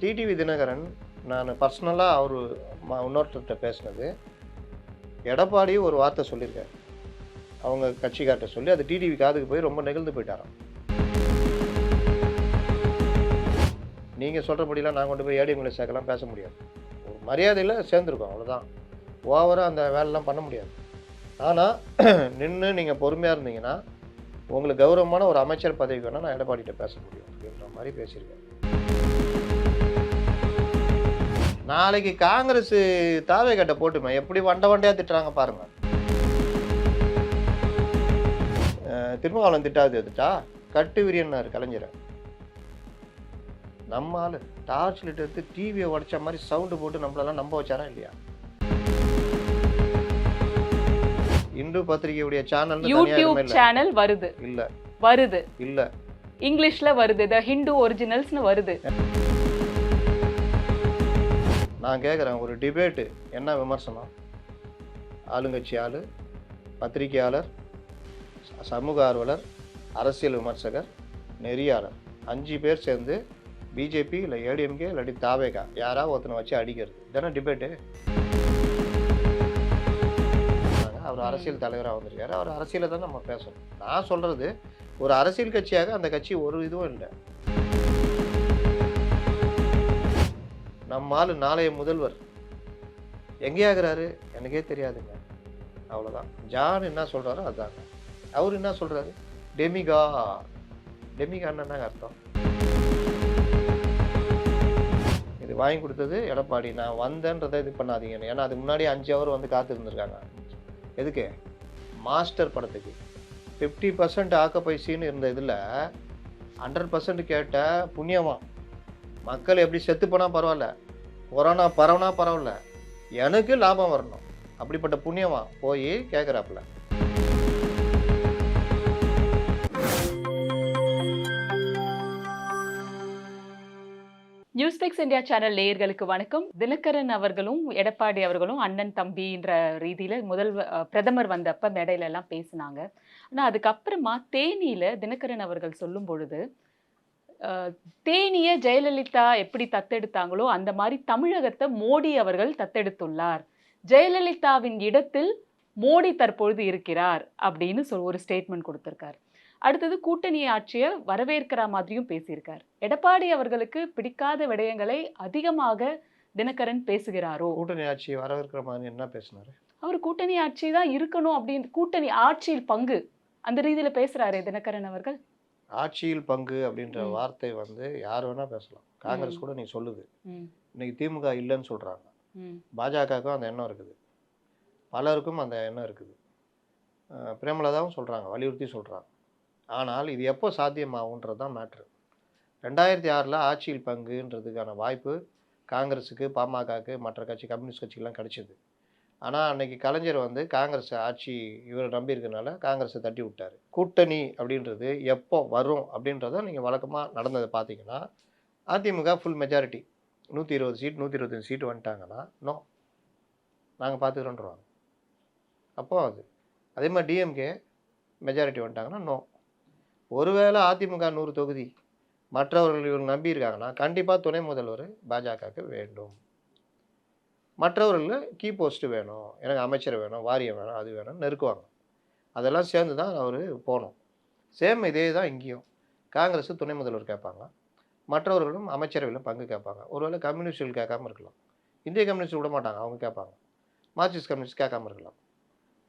TTV Dinakaran நான் பர்சனலாக அவர் இன்னொருத்தர்கிட்ட பேசினது. எடப்பாடி ஒரு வார்த்தை சொல்லியிருக்காரு. அவங்க கட்சிக்கார்ட்ட சொல்லி அது டிடிவி காதுக்கு போய் ரொம்ப நெகிழ்ந்து போயிட்டாராம். நீங்கள் சொல்கிறபடிலாம் நான் கொண்டு போய் ஏடிஎம்களை சேர்க்கலாம் பேச முடியாது. ஒரு மரியாதையில் சேர்ந்துருக்கோம் அவ்வளோதான் ஓவராக அந்த வேலைலாம் பண்ண முடியாது. ஆனால் நின்று நீங்கள் பொறுமையாக இருந்தீங்கன்னா உங்களுக்கு கௌரவமான ஒரு அமைச்சர் பதவி வேணால் நான் எடப்பாடிகிட்ட பேச முடியும் அப்படின்ற மாதிரி பேசியிருக்கேன். நாளைக்கு காங்கிரஸ் தாவே கட்ட போட்டுமே. எப்படி வண்ட வண்டையாக திட்டுறாங்க பாருங்க. அஹ் திருமாவளவன் திட்டாது திட்டா கட்டு விரியன்னாரு கலைஞரை. நம்ம ஆளு டார்ச் லைட் எடுத்து டிவியை உடைச்ச மாதிரி சவுண்டு போட்டு நம்மளெல்லாம் நம்ப வச்சாரா இல்லையா? இந்து பத்திரிகையுடைய சேனல் யூடியூப் சேனல் வருது. இல்ல. வருது. இல்ல. இங்கிலீஷ்ல வருது. த ஹிந்து ஒரிஜினல்ஸ்னு வருது. நான் கேட்குறேன் ஒரு டிபேட்டு என்ன விமர்சனம்? ஆளுங்கட்சி ஆளு பத்திரிகையாளர் சமூக ஆர்வலர் அரசியல் விமர்சகர் நெறியாளர். அஞ்சு பேர் சேர்ந்து பிஜேபி இல்லை ஏடிஎம்கே இல்லாட்டி தாவேகா யாராவது ஒருத்தனை வச்சு அடிக்கிறது. இதெல்லாம் டிபேட்டு அவர் அரசியல் தலைவராக வந்திருக்காரு. அவர் அரசியலை தான் நம்ம பேசணும். நான் சொல்கிறது ஒரு அரசியல் கட்சியாக அந்த கட்சி ஒரு இதுவும் இல்லை. நம்ம ஆள் நாளைய முதல்வர். எங்கேயாகிறாரு? எனக்கே தெரியாதுங்க. அவ்வளோதான் ஜான் என்ன சொல்கிறாரோ அதாங்க அவர் என்ன சொல்கிறாரு டெமிகா டெமிகான்னு என்னங்க அர்த்தம்? இது வாங்கி கொடுத்தது எடப்பாடி. நான் வந்தேன்றதை இது பண்ணாதீங்க ஏன்னா அதுக்கு முன்னாடி அஞ்சு ஹவர் வந்து காத்திருந்துருக்காங்க. எதுக்கு? மாஸ்டர் படத்துக்கு. ஃபிஃப்டி பர்சன்ட் ஆக்கப்பைசின்னு இருந்த இதில் ஹண்ட்ரட் பர்சன்ட் கேட்ட புண்ணியமா மக்கள் எப்படி செத்து போனால் பரவாயில்ல கொரோனா பரவனா பரவாயில்ல எனக்கு லாபம் வரணும். அப்படிப்பட்ட புண்ணியமா போய் கேட்குறாப்புல நியூஸ் பிக்ஸ் இந்தியா சேனல் நேயர்களுக்கு வணக்கம். தினகரன் அவர்களும் எடப்பாடி அவர்களும் அண்ணன் தம்பின்ற ரீதியில முதல் பிரதமர் வந்தப்ப மேடையில எல்லாம் பேசினாங்க. ஆனால் அதுக்கப்புறமா தேனியில் தினகரன் அவர்கள் சொல்லும் பொழுது தேனிய ஜெயலலிதா எப்படி தத்தெடுத்தாங்களோ அந்த மாதிரி தமிழகத்தை மோடி அவர்கள் தத்தெடுத்துள்ளார். ஜெயலலிதாவின் இடத்தில் மோடி தற்பொழுது இருக்கிறார் அப்படின்னு சொல் ஒரு ஸ்டேட்மெண்ட் கொடுத்திருக்காரு. அடுத்தது கூட்டணி ஆட்சியை வரவேற்கிற மாதிரியும் பேசியிருக்கார். எடப்பாடி அவர்களுக்கு பிடிக்காத விடயங்களை அதிகமாக தினகரன் பேசுகிறாரோ? கூட்டணி ஆட்சி வரவேற்கிற மாதிரி என்ன பேசினாரு? அவர் கூட்டணி ஆட்சி தான் இருக்கணும் அப்படின்னு கூட்டணி ஆட்சியில் பங்கு அந்த ரீதியில பேசுறாரு தினகரன் அவர்கள். ஆட்சியில் பங்கு அப்படின்ற. வார்த்தை வந்து யார் வேணா பேசலாம். காங்கிரஸ் கூட நீ சொல்லுது. இன்னைக்கு திமுக இல்லைன்னு சொல்றாங்க. பாஜகவுக்கும் அந்த எண்ணம் இருக்குது. பலருக்கும் அந்த எண்ணம் இருக்குது. பிரேமலதாவும் சொல்கிறாங்க வலியுறுத்தி சொல்கிறாங்க ஆனால் இது எப்போ சாத்தியமாகுன்றது தான் மேட்ரு ரெண்டாயிரத்தி ஆறில் ஆட்சியில் பங்குன்றதுக்கான வாய்ப்பு காங்கிரஸுக்கு பாமகக்கு மற்ற கட்சி கம்யூனிஸ்ட் கட்சிக்கெல்லாம் கிடைச்சிது. ஆனால் அன்னைக்கு கலைஞர் வந்து காங்கிரஸ் ஆட்சி இவரை நம்பியிருக்கனால காங்கிரஸை தட்டி விட்டார். கூட்டணி அப்படின்றது எப்போ வரும் அப்படின்றத நீங்கள் வழக்கமாக நடந்ததை பார்த்தீங்கன்னா அதிமுக ஃபுல் மெஜாரிட்டி நூற்றி இருபது சீட் நூற்றி இருபத்தஞ்சு சீட் வந்துட்டாங்கன்னா நோ நாங்கள் பார்த்துக்கிறோன்றவாங்க. அப்போ அது. அதே மாதிரி டிஎம்கே மெஜாரிட்டி வந்துட்டாங்கன்னா நோ ஒருவேளை அதிமுக நூறு தொகுதி மற்றவர்கள் இவங்க நம்பியிருக்காங்கன்னா கண்டிப்பாக துணை முதல்வர் பாஜகவுக்கு வேண்டும். மற்றவர்கள் கீ போஸ்ட்டு வேணும் எனக்கு அமைச்சர் வேணும் வாரியம் வேணும் அது வேணும்னு நெருக்குவாங்க. அதெல்லாம் சேர்ந்து தான் அவர் போகணும். சேம் இதே தான் இங்கேயும். காங்கிரஸ் துணை முதல்வர் கேட்பாங்க. மற்றவர்களும் அமைச்சரவையிலும் பங்கு கேட்பாங்க. ஒருவேளை கம்யூனிஸ்டுகள் கேட்காம இருக்கலாம். இந்திய கம்யூனிஸ்ட் விட மாட்டாங்க அவங்க கேட்பாங்க. மார்க்சிஸ்ட் கம்யூனிஸ்ட் கேட்காம இருக்கலாம்.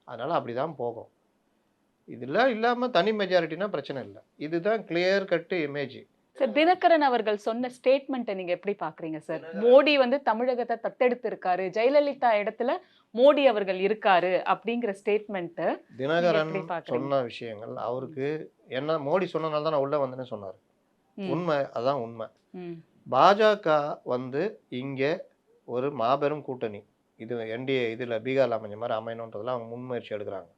அதனால் அப்படி தான் போகும். இதெல்லாம் இல்லாமல் தனி மெஜாரிட்டினா பிரச்சனை இல்லை. இதுதான் clear cut image sir Dinakaran அவர்கள் சொன்ன ஸ்டேட்மெண்ட்டை நீங்க எப்படி பாக்குறீங்க சார் மோடி வந்து தமிழகத்தை தத்தெடுத்து இருக்காரு ஜெயலலிதா இடத்துல மோடி அவர்கள் இருக்காரு அப்படிங்கிற ஸ்டேட்மெண்ட் தினகரன்? சொன்ன விஷயங்கள் அவருக்கு என்ன மோடி சொன்னனால தான் நான் உள்ளே வந்தேன்னு சொன்னார். உண்மை அதான் உண்மை. பாஜக வந்து இங்கே ஒரு மாபெரும் கூட்டணி. இது என்டிஏ இதில் பீகாரில் அமைஞ்ச மாதிரி அமையணுன்றதுல அவங்க முன்முயற்சி எடுக்கிறாங்க.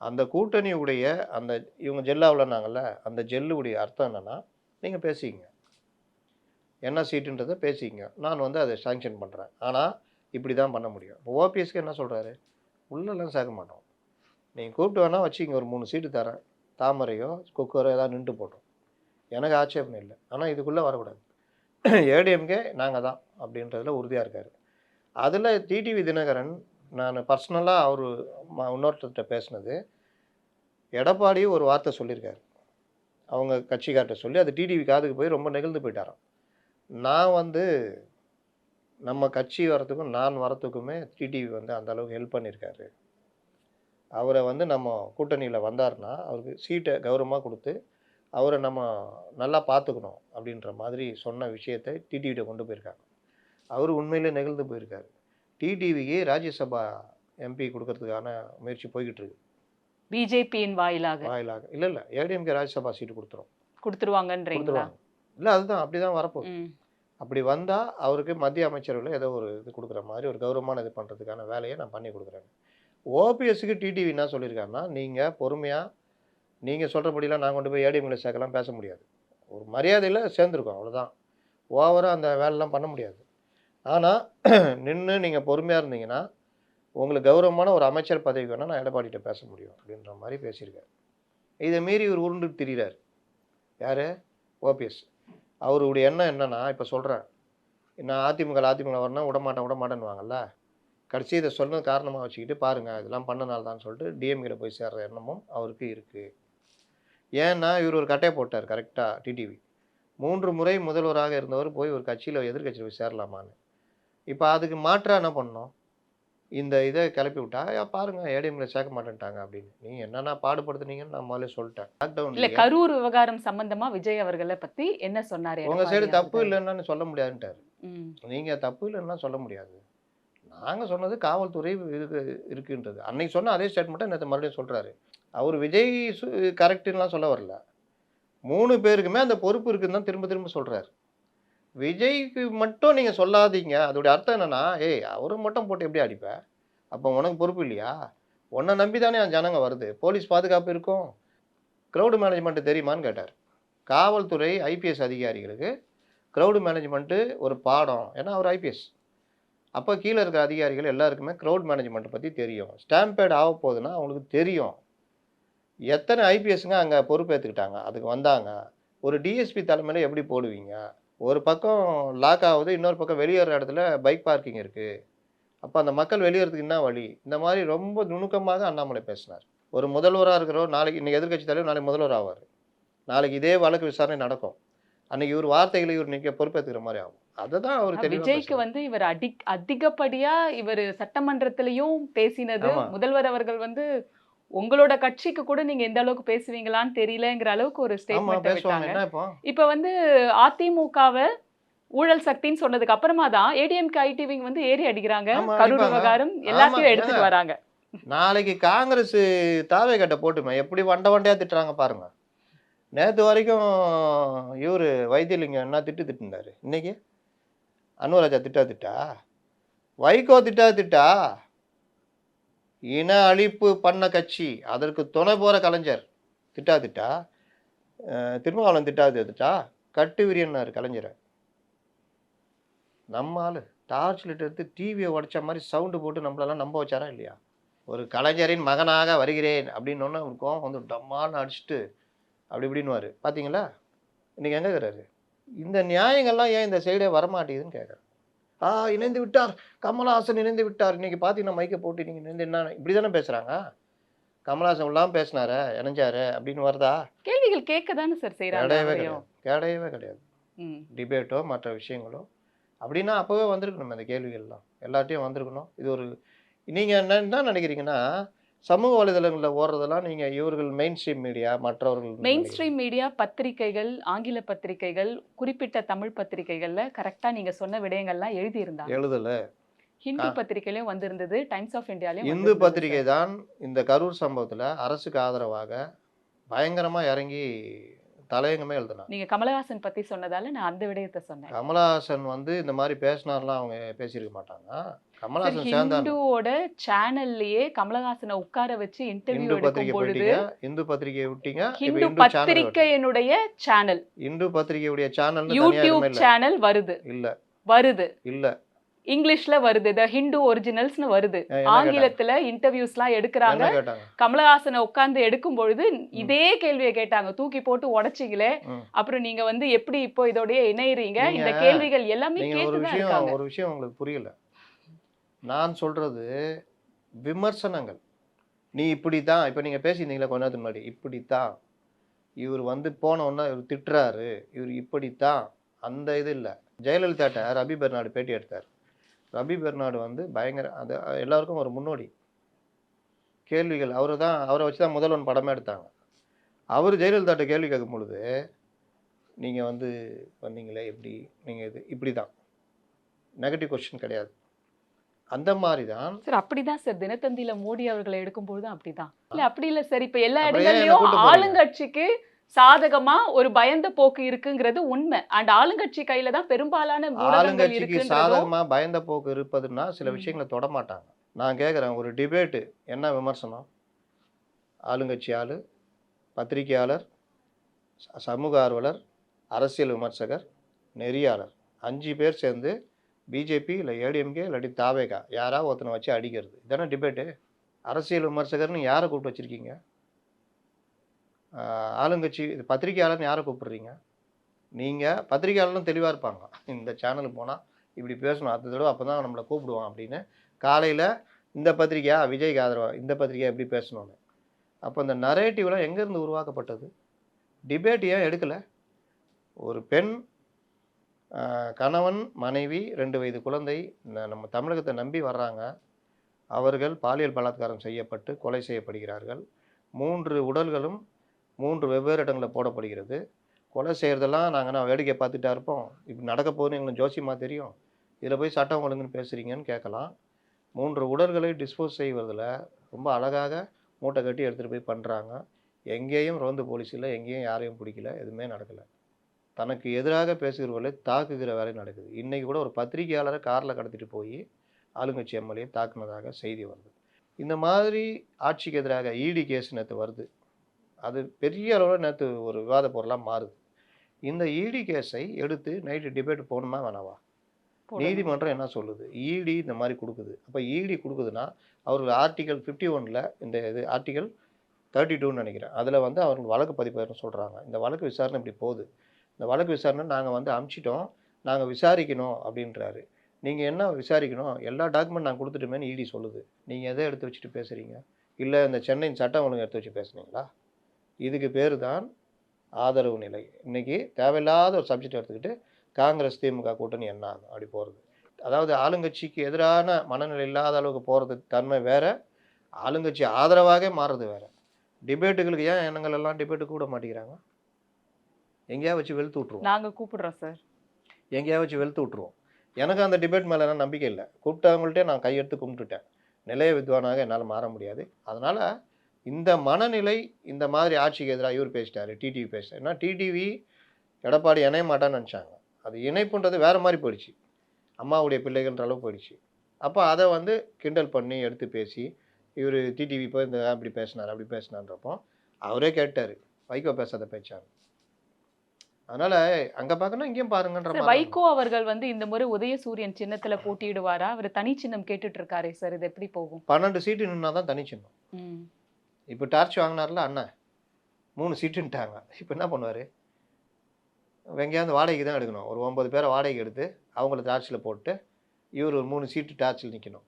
அந்த கூட்டணியுடைய அந்த இவங்க ஜெல்லாவில்னாங்கல்ல அந்த ஜெல்லுடைய அர்த்தம் என்னென்னா நீங்கள் பேசிக்கங்க. என்ன சீட்டுன்றதை பேசிக்கங்க. நான் வந்து அதை சாங்ஷன் பண்ணுறேன் ஆனால் இப்படி தான் பண்ண முடியும். இப்போ ஓபிஎஸ்க்கு என்ன சொல்கிறாரு உள்ளெல்லாம் சேர்க்க மாட்டோம். நீங்கள் கூப்பிட்டு வேணால் வச்சுங்க ஒரு மூணு சீட்டு தரேன். தாமரையோ குக்கரோ ஏதாவது நின்று போட்டோம். எனக்கு ஆட்சேபம் இல்லை. ஆனால் இதுக்குள்ளே வரக்கூடாது. ஏடிஎம்கே நாங்கள் தான் அப்படின்றதுல உறுதியாக இருக்கார். அதில் டிடிவி தினகரன் நான் பர்சனலாக அவர் இன்னொருத்தர்கிட்ட பேசினது எடப்பாடி ஒரு வார்த்தை சொல்லியிருக்காரு. அவங்க கட்சிக்கார்ட்ட சொல்லி அது டிடிவி காதுக்கு போய் ரொம்ப நெகிழ்ந்து போயிட்டாராம். நான் வந்து நம்ம கட்சி வரத்துக்கும் நான் வரத்துக்குமே டிடிவி வந்து அந்த அளவுக்கு ஹெல்ப் பண்ணியிருக்காரு. அவரை வந்து நம்ம கூட்டணியில் வந்தார்னா அவருக்கு சீட்டை கௌரவமாக கொடுத்து அவரை நம்ம நல்லா பார்த்துக்கணும் அப்படின்ற மாதிரி சொன்ன விஷயத்தை டிடிவிட்ட கொண்டு போயிருக்காங்க. அவர் உண்மையிலே நெகிழ்ந்து போயிருக்காரு. டிடிவிக்கு ராஜ்யசபா எம்பி கொடுக்கறதுக்கான முயற்சி போய்கிட்டு இருக்கு. பிஜேபியின் வாயிலாக. வாயிலாக. இல்லை இல்லை. ஏடிஎம்கே ராஜ்யசபா சீட்டு கொடுத்துரும். கொடுத்துருவாங்கன்றீங்களா? கொடுத்துருவாங்க. இல்லை அதுதான். அப்படி தான் வரப்போகுது. அப்படி வந்தால் அவருக்கு மத்திய அமைச்சரவையில் ஏதோ ஒரு இது கொடுக்குற மாதிரி ஒரு கௌரவமான இது பண்ணுறதுக்கான வேலையை நான் பண்ணி கொடுக்குறேன். ஓபிஎஸ்க்கு டிடிவி என்ன சொல்லியிருக்காருன்னா நீங்கள் பொறுமையாக நீங்கள் சொல்கிறபடிலாம் நான் கொண்டு போய் ஏடிஎம்ல சேர்க்கலாம் பேச முடியாது. ஒரு மரியாதையில் சேர்ந்துருக்கோம் அவ்வளோதான் ஓவராக அந்த வேலைலாம் பண்ண முடியாது. ஆனால் நின்று நீங்கள் பொறுமையாக இருந்தீங்கன்னா உங்களுக்கு கௌரவமான ஒரு அமைச்சர் பதவி வேணால் நான் எடப்பாடிகிட்ட பேச முடியும் அப்படின்ற மாதிரி பேசியிருக்காரு. இதை மீறி இவர் உருண்டு திரிகிறார் யார்? ஓபிஎஸ். அவருடைய எண்ணம் என்னன்னா இப்போ சொல்கிறேன் நான் அதிமுக அதிமுக வரணும் விடமாட்டேன் விடமாட்டேன்னுவாங்கல்ல? கடைசி இதை சொன்னது காரணமாக வச்சுக்கிட்டு பாருங்கள் இதெல்லாம் பண்ணனால தான் சொல்லிட்டு டிஎம்கிட்ட போய் சேர்ற எண்ணமும் அவருக்கு இருக்குது ஏன்னா இவர் ஒரு கட்டையை போட்டார் கரெக்டாக டிடிவி மூன்று முறை முதல்வராக இருந்தவர் போய் ஒரு கட்சியில் எதிர்கட்சியில் போய் சேரலாமான்னு. இப்போ அதுக்கு மாற்றாக என்ன பண்ணோம் இந்த இதை கிளப்பி விட்டா "ஐயா, பாருங்க ஏடிஎம்ல சேர்க்க மாட்டேன்ட்டாங்க அப்படின்னு. நீ என்னென்ன பாடுபடுத்துனீங்கன்னு நான் முதல்ல சொல்லிட்டேன். இல்ல லாக்டவுன் கரூர் விவகாரம் சம்பந்தமா விஜய் அவர்களை பத்தி என்ன சொன்னாரு? உங்க சைடு தப்பு? இல்லைன்னு சொல்ல முடியாதுன்ட்டார். நீங்க தப்பு இல்லைன்னா சொல்ல முடியாது. நாங்க சொன்னது காவல்துறை இருக்கு இருக்குன்றது. அன்னைக்கு சொன்ன அதே ஸ்டேட்மெண்ட்டை நேற்று மறுபடியும் சொல்றாரு. அவர் விஜய் கரெக்டுலாம் சொல்ல வரல. மூணு பேருக்குமே அந்த பொறுப்பு இருக்குன்னு தான் திரும்ப திரும்ப சொல்றாரு. விஜய்க்கு மட்டும் நீங்கள் சொல்லாதீங்க. அதோடைய அர்த்தம் என்னென்னா ஏய் அவரை மட்டும் போட்டு எப்படி அடிப்பேன் அப்போ உனக்கு பொறுப்பு இல்லையா? உன்னை நம்பி தானே என் ஜனங்க வருது. போலீஸ் பாதுகாப்பு இருக்கும். க்ரௌடு மேனேஜ்மெண்ட்டு தெரியுமான்னு கேட்டார். காவல்துறை ஐபிஎஸ் அதிகாரிகளுக்கு க்ரௌடு மேனேஜ்மெண்ட்டு ஒரு பாடம். ஏன்னா அவர் ஐபிஎஸ் அப்போ கீழே இருக்கிற அதிகாரிகள் எல்லாருக்குமே க்ரௌட் மேனேஜ்மெண்ட்டை பற்றி தெரியும். ஸ்டாம்பேட் ஆக போகுதுன்னா அவங்களுக்கு தெரியும். எத்தனை ஐபிஎஸ்ங்க அங்கே பொறுப்பேற்றுக்கிட்டாங்க அதுக்கு வந்தாங்க. ஒரு டிஎஸ்பி தலைமையில் எப்படி போடுவீங்க? ஒரு பக்கம் லாக் ஆகுது இன்னொரு பக்கம் வெளியேற இடத்துல பைக் பார்க்கிங் இருக்குது அப்போ அந்த மக்கள் வெளியேறதுக்கு என்ன வழி? இந்த மாதிரி ரொம்ப நுணுக்கமாக அண்ணாமலை பேசினார். ஒரு முதல்வராக இருக்கிறவர் நாளைக்கு இன்னைக்கு எதிர்க்கட்சி தலைவர் நாளைக்கு முதல்வர் ஆவார். நாளைக்கு இதே வழக்கு விசாரணை நடக்கும். அன்னைக்கு இவர் வார்த்தைகளை இவர் நிற்க பொறுப்பேற்றுக்கிற மாதிரி ஆகும். அதை தான் அவர் விஜய்க்கு. வந்து இவர் அடி அதிகப்படியா இவர் சட்டமன்றத்திலையும் பேசினது. முதல்வர் அவர்கள் வந்து உங்களோட கட்சிக்கு கூட நீங்க எந்த அளவுக்கு பேசுவீங்களான்னு தெரியலங்கிற அளவுக்கு ஒரு ஸ்டேட்மெண்ட் விட்டாங்க. இப்போ? வந்து அதிமுகவை ஊழல் சக்தின்னு சொன்னதுக்கு அப்புறமா தான் ஏடிஎம்கே ஐடிவிங் வந்து ஏறி அடிக்கிறாங்க. கரூர். விவகாரம் எல்லாத்தையும் எடுத்துட்டு. வராங்க. நாளைக்கு காங்கிரஸ் தாவே கட்ட போட்டுமே. எப்படி வண்ட வண்டையா திட்டுறாங்க பாருங்க. நேற்று வரைக்கும் இவர் வைத்தியலிங்கம் என்ன திட்டு திட்டுனாரு. இன்னைக்கு? அன்வராஜா திட்டா திட்டா? வைகோ திட்டா திட்டா? இன அழிப்பு பண்ண கட்சி அதற்கு துணை போகிற கலைஞர் திட்டா திட்டா அஹ் திருமாவளவன் திட்டா திட்டா கட்டு விரியன்னார் கலைஞரை. நம்ம ஆளு டார்ச் லைட் எடுத்து டிவியை உடைச்ச மாதிரி சவுண்டு போட்டு நம்மளெல்லாம் நம்ப வச்சாரா இல்லையா? ஒரு கலைஞரின் மகனாக வருகிறேன் அப்படின்னு ஒன்று அவருக்கு கோவம் வந்து டம்மான்னு அடிச்சுட்டு அப்படி இப்படின்னுவார். பார்த்தீங்களா இன்னைக்கு எங்கே இருக்கிறாரு? இந்த நியாயங்கள்லாம் ஏன் இந்த சைடே வரமாட்டேங்குதுன்னு கேட்குறேன் இணைந்து விட்டார். கமலஹாசன் இணைந்து விட்டார். இன்னைக்கு பார்த்தீங்கன்னா மைக்கை போட்டு நீங்கள் இணைந்து என்ன இப்படி தானே பேசுகிறாங்க கமலஹாசன் உள்ளாம பேசினாரு இணைஞ்சாரு அப்படின்னு வருதா? கேள்விகள் கேட்க தானே சார் செய்யறாங்க கிடையவே. கிடையாது. கிடையவே கிடையாது. டிபேட்டோ மற்ற விஷயங்களோ. அப்படின்னா அப்போவே வந்திருக்கணும் இந்த கேள்விகள்லாம். எல்லாத்தையும் வந்திருக்கணும். இது ஒரு நீங்கள் என்ன என்ன நினைக்கிறீங்கன்னா சமூக வலைதளங்களில் ஓடுறதெல்லாம் நீங்கள் இவர்கள் மெயின் ஸ்ட்ரீம் மீடியா மற்றவர்கள் மெயின் ஸ்ட்ரீம் மீடியா பத்திரிகைகள் ஆங்கில பத்திரிகைகள் குறிப்பிட்ட தமிழ் பத்திரிகைகள்ல கரெக்டா நீங்க சொன்ன விடயங்கள்லாம் எழுதி இருந்தாங்க எழுதலை. ஹிந்து ஆ. பத்திரிகையிலயும் வந்திருந்தது டைம்ஸ் ஆஃப் இந்தியாலயும் இந்து பத்திரிகை தான் இந்த கரூர் சம்பவத்தில் அரசுக்கு ஆதரவாக பயங்கரமாக இறங்கி தலையங்கமே எழுதினாங்க. நீங்க கமலஹாசன் பத்தி சொன்னதால நான் அந்த விடயத்தை சொன்னேன். கமலஹாசன் வந்து இந்த மாதிரி பேசினார்லாம் அவங்க பேசியிருக்க மாட்டாங்க. ஹிந்துவோட சேனல்லயே கமலஹாசனை உட்கார வச்சு இன்டர்வியூ எடுக்கும் பொழுது இந்து விட்டீங்க. சேனல் பத்திரிகையினுடைய சேனல் இந்து பத்திரிகையுடைய சேனல் யூடியூப் சேனல் வருது. இல்ல. வருது. இல்ல. இங்கிலீஷ்ல வருது. த ஹிந்து ஒரிஜினல்ஸ்னு வருது? ஆங்கிலத்துல இன்டர்வியூஸ்லாம் எடுக்கிறாங்க. என்ன கேட்டாங்க? கமலஹாசனை உட்கார்ந்து எடுக்கும் பொழுது இதே கேள்வியை கேட்டாங்க. தூக்கி போட்டு உடைச்சிங்களே. அப்புறம் நீங்க வந்து எப்படி இப்போ இதோடய இணையறீங்க? இந்த கேள்விகள் எல்லாமே கேட்டுதான் இருக்காங்க. ஒரு விஷயம் உங்களுக்கு புரியல. நான் சொல்கிறது விமர்சனங்கள். நீ இப்படி தான் இப்போ நீங்கள் பேசியிருந்தீங்களா கொஞ்ச நேரத்துக்கு முன்னாடி இப்படி தான் இவர் வந்து போன இவர் திட்டுறாரு இவர் இப்படி தான் அந்த இது இல்லை. ஜெயலலிதாட்ட ரபி பெர்னாடு பேட்டி எடுத்தார். ரபி பெர்னாடு வந்து பயங்கர அது எல்லாருக்கும் ஒரு முன்னோடி. கேள்விகள் அவரை தான் அவரை வச்சு தான் முதல்வன் படமே எடுத்தாங்க. அவர் ஜெயலலிதாட்ட கேள்வி கேட்கும் பொழுது நீங்கள் வந்து வந்தீங்களே எப்படி நீங்கள் இது இப்படி தான் நெகட்டிவ் கொஸ்டின் கிடையாது. அந்த மாதிரி தான் சார் அப்படிதான் சார். தினத்தந்தியில மோடி அவர்களை எடுக்கும் பொழுது அப்படிதான் இல்ல அப்படி இல்ல சார். இப்ப எல்லா இடங்கள்லயும்? ஆளுங்கட்சிக்கு சாதகமா ஒரு பயந்த போக்கு இருக்குங்கிறது உண்மை. அண்ட் ஆளுங்கட்சி கையில தான் பெரும்பாலான ஆளுங்கட்சிக்கு சாதகமாக பயந்த போக்கு இருப்பதுன்னா சில. விஷயங்களை தொட மாட்டாங்க. நான் கேட்குறேன் ஒரு டிபேட்டு என்ன விமர்சனம்? ஆளுங்கட்சி ஆளு பத்திரிகையாளர் சமூக ஆர்வலர் அரசியல் விமர்சகர் நெறியாளர். அஞ்சு பேர் சேர்ந்து பிஜேபி இல்லை ஏடிஎம்கே இல்லாட்டி தாவேகா. யாராவது ஒருத்தனை வச்சு அடிக்கிறது. இதானே டிபேட்டு அரசியல் விமர்சகர்னு யாரை கூப்பிட்டு வச்சுருக்கீங்க? ஆளுங்கட்சி இது பத்திரிகையாளர்னு யாரை கூப்பிடுறீங்க? நீங்கள் பத்திரிகையாளரும் தெளிவாக இருப்பாங்க. இந்த சேனலுக்கு போனால் இப்படி பேசணும். அடுத்த தடவை அப்போ தான் நம்மளை கூப்பிடுவான் அப்படின்னு. காலையில் இந்த பத்திரிக்கையா விஜய்க்கு ஆதரவா இந்த பத்திரிக்கையா எப்படி பேசணும்னு. அப்போ இந்த நரேட்டிவ்லாம் எங்கேருந்து உருவாக்கப்பட்டது? டிபேட் ஏன் எடுக்கலை? ஒரு பெண் கணவன் மனைவி ரெண்டு வயது குழந்தை நம்ம தமிழகத்தை நம்பி வர்றாங்க. அவர்கள் பாலியல் பலாத்காரம் செய்யப்பட்டு கொலை செய்யப்படுகிறார்கள். மூன்று உடல்களும் மூன்று வெவ்வேறு இடங்களில் போடப்படுகிறது. கொலை செய்கிறதெல்லாம் நாங்கள் வேடிக்கை பார்த்துட்டா இருப்போம். இப்படி நடக்க போகுதுன்னு எங்களுக்கு ஜோசியமாக தெரியும். இதில் போய் சட்டம் ஒழுங்குன்னு பேசுகிறீங்கன்னு கேட்கலாம். மூன்று உடல்களை டிஸ்போஸ் செய்வதில் ரொம்ப அழகாக மூட்டை கட்டி எடுத்துகிட்டு போய் பண்ணுறாங்க எங்கேயும் ரோந்து போலீஸ் இல்லை எங்கேயும் யாரையும் பிடிக்கல எதுவுமே நடக்கலை. தனக்கு எதிராக பேசுகிறவர்களை தாக்குகிற வேலை நடக்குது. இன்றைக்கி கூட ஒரு பத்திரிகையாளரை காரில் கடத்திட்டு போய் ஆளுங்கட்சி எம்எல்ஏ தாக்குனதாக செய்தி வருது. இந்த மாதிரி ஆட்சிக்கு எதிராக இடி கேஸ் நேற்று வருது. அது பெரிய அளவில் நேற்று ஒரு விவாத பொருளாக மாறுது. இந்த இடி கேஸை எடுத்து நைட்டு டிபேட் போகணுமா வேணாவா. நீதிமன்றம் என்ன சொல்லுது? இடி இந்த மாதிரி கொடுக்குது. அப்போ இடி கொடுக்குதுன்னா அவர்கள் ஆர்டிகல் ஃபிஃப்டி ஒனில் இந்த இது ஆர்டிகல் தேர்ட்டி டூன்னு நினைக்கிறேன். அதில் வந்து அவர்கள் வழக்கு பதிப்பாருன்னு சொல்கிறாங்க இந்த வழக்கு விசாரணை இப்படி போகுது. இந்த வழக்கு விசாரணை நாங்கள் வந்து அமுச்சிட்டோம். நாங்கள் விசாரிக்கணும் அப்படின்றாரு. நீங்கள் என்ன விசாரிக்கணும்? எல்லா டாக்குமெண்ட் நான் கொடுத்துட்டுமேன்னு இடி சொல்லுது. நீங்கள் எதை எடுத்து வச்சுட்டு பேசுகிறீங்க இல்லை இந்த சென்னையின் சட்டம் ஒழுங்கு எடுத்து வச்சு பேசுனீங்களா? இதுக்கு பேர் தான் ஆதரவு நிலை. இன்றைக்கி தேவையில்லாத ஒரு சப்ஜெக்ட் எடுத்துக்கிட்டு காங்கிரஸ் திமுக கூட்டணி என்ன ஆகும்? அப்படி போகிறது அதாவது ஆளுங்கட்சிக்கு எதிரான மனநிலை இல்லாத அளவுக்கு போகிறது தன்மை வேறு. ஆளுங்கட்சி ஆதரவாகவே மாறுறது வேறு. டிபேட்டுகளுக்கு ஏன் எண்ணங்கள் எல்லாம் டிபேட்டு கூட மாட்டேங்கிறாங்க எங்கேயா வச்சு வெளுத்து விட்ருவோம் நாங்க கூப்பிடுறோம் சார் எங்கேயா வச்சு வெளுத்து விட்ருவோம் எனக்கு அந்த டிபேட் மேலே நம்பிக்கை இல்லை. கூப்பிட்டவங்கள்ட்டே நான் கையெடுத்து கும்பிட்டுட்டேன். நிலைய வித்வானாக என்னால் மாற முடியாது. அதனால் இந்த மனநிலை இந்த மாதிரி ஆட்சிக்கு எதிராக இவர் பேசிட்டாரு டிடிவி பேசிட்டார். ஏன்னா டிடிவி எடப்பாடி இணைய மாட்டான்னு நினச்சாங்க. அது இணைப்புன்றது வேறு மாதிரி போயிடுச்சு. அம்மாவுடைய பிள்ளைகள்ன்ற அளவு போயிடுச்சு. அப்போ அதை வந்து கிண்டல் பண்ணி எடுத்து பேசி இவர் டிடிவி இப்போ இந்த அப்படி பேசினார் அப்படி பேசினான்றப்போ அவரே கேட்டார். வைகோ பேசாத பேச்சார் அதனால் அங்கே பார்க்கணும் இங்கேயும் பாருங்கன்ற வைகோ அவர்கள் வந்து இந்த முறை உதயசூரியன் சின்னத்துல போட்டியிடுவாரா? அவர் தனி சின்னம் கேட்டுட்டு இருக்காரே சார் இது எப்படி போகும்? பன்னெண்டு சீட்டு நின்னா தான் தனிச்சிடணும் ம். இப்போ டார்ச் வாங்கினார்ல அண்ணன் மூணு சீட்டுன்ட்டாங்க இப்போ என்ன பண்ணுவார்? எங்கேயாவது வாடகைக்கு தான் எடுக்கணும். ஒரு ஒன்பது பேரை வாடகைக்கு எடுத்து அவங்கள டார்ச்சில் போட்டு இவர் ஒரு மூணு சீட்டு டார்ச்சில் நிற்கணும்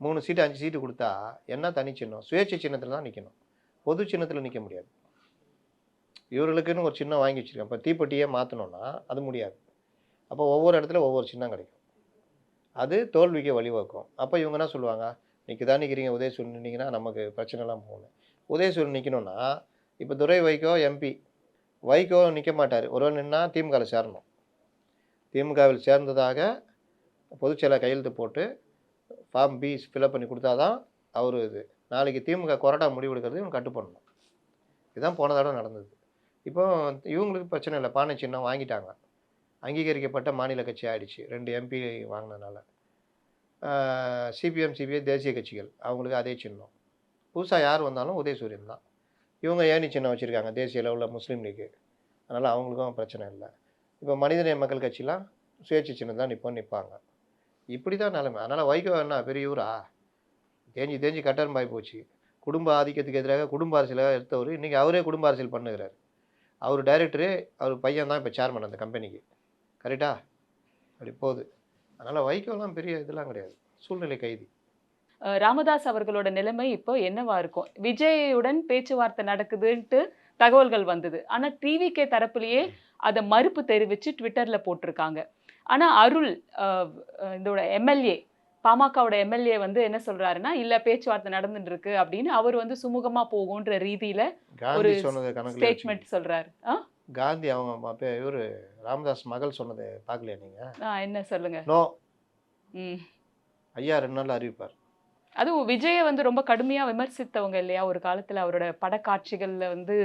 மூணு சீட்டு அஞ்சு சீட்டு கொடுத்தா என்ன தனி சின்னம்? சுயேட்சை சின்னத்தில் தான் நிற்கணும் பொது சின்னத்தில் நிற்க முடியாது. இவர்களுக்குன்னு ஒரு சின்னம் வாங்கி வச்சுருக்கேன். இப்போ தீப்பெட்டியே மாற்றணும்னா அது முடியாது. அப்போ ஒவ்வொரு இடத்துல ஒவ்வொரு சின்னம் கிடைக்கும். அது தோல்விக்கு வழிவகுக்கும். அப்போ இவங்க என்ன சொல்லுவாங்க? இன்றைக்கி தான் நிற்கிறீங்க உதயசூரன் நின்னீங்கன்னா நமக்கு பிரச்சனைலாம் போகணும் உதயசூரன் நிற்கணும்னா இப்போ துரை வைகோ எம்பி வைகோ நிற்க மாட்டார். ஒருவர் நின்னா திமுகவில் சேரணும். திமுகவில் சேர்ந்ததாக பொதுச்செயலாளர் கையெழுத்து போட்டு ஃபார்ம் பி ஃபில்அப் பண்ணி கொடுத்தாதான் அவர் இது. நாளைக்கு திமுக கொறடா முடிவெடுக்கிறது இவங்க கட்டு பண்ணணும் இதுதான் போன தடவை நடந்தது. இப்போ இவங்களுக்கு பிரச்சனை இல்லை. பானை சின்னம் வாங்கிட்டாங்க. அங்கீகரிக்கப்பட்ட மாநில கட்சி ஆயிடுச்சு. ரெண்டு எம்பி வாங்கினதுனால சிபிஎம் சிபிஐ தேசிய கட்சிகள். அவங்களுக்கு அதே சின்னம். புதுசாக யார் வந்தாலும் உதயசூரியன் தான். இவங்க ஏணி சின்னம் வச்சுருக்காங்க? தேசிய லெவலில் முஸ்லீம் லீக்கு அதனால் அவங்களுக்கும் பிரச்சனை இல்லை. இப்போ மனிதநேய மக்கள் கட்சிலாம் சுயேட்சை சின்னம் தான் நிற்போம் நிற்பாங்க இப்படி தான் நிலைமை. அதனால் வைகோ என்ன பெரிய ஊரா தேஞ்சி தேஞ்சி கட்டர் பாய் போச்சு குடும்ப ஆதிக்கத்துக்கு எதிராக குடும்ப அரசியலாக எடுத்தவர். இன்றைக்கி அவரே குடும்ப அரசியல் பண்ணுகிறார். அவர் டைரக்டரு அவர் பையன் தான் இப்போ சேர்மன் அந்த கம்பெனிக்கு கரெக்டா அப்படி போகுது. அதனால் வைகோலாம் பெரிய இதெல்லாம் கிடையாது. சூழ்நிலை கைதி. ராமதாஸ் அவர்களோட நிலைமை இப்போ என்னவா இருக்கும்? விஜயுடன் பேச்சுவார்த்தை நடக்குதுன்ட்டு தகவல்கள் வந்தது. ஆனால் டிவிகே தரப்புலேயே அதை மறுப்பு தெரிவித்து ட்விட்டரில் போட்டிருக்காங்க. ஆனால் அருள் இதோட எம்எல்ஏ பாமகவோட எம்எல்ஏ வந்து என்ன சொல்றாருன்னா இல்ல பேச்சுவார்த்தை நடந்துட்டு இருக்கு அப்படின்னு அவர் வந்து சுமூகமா போகுன்ற ரீதியில ஒரு ஸ்டேட்மெண்ட் சொல்றாரு? காந்தி அவங்க இவர் ராமதாஸ் மகள் சொன்னதை பார்க்கலையா நீங்கள் ஆ, என்ன சொல்லுங்க? நோ. ஐயா ரெண்டு நாள் அறிவிப்பார். அதுவும் விஜய வந்து ரொம்ப கடுமையா விமர்சித்தவங்க இல்லையா? ஒரு காலத்துல அவரோட படக்காட்சிகள்ல வந்து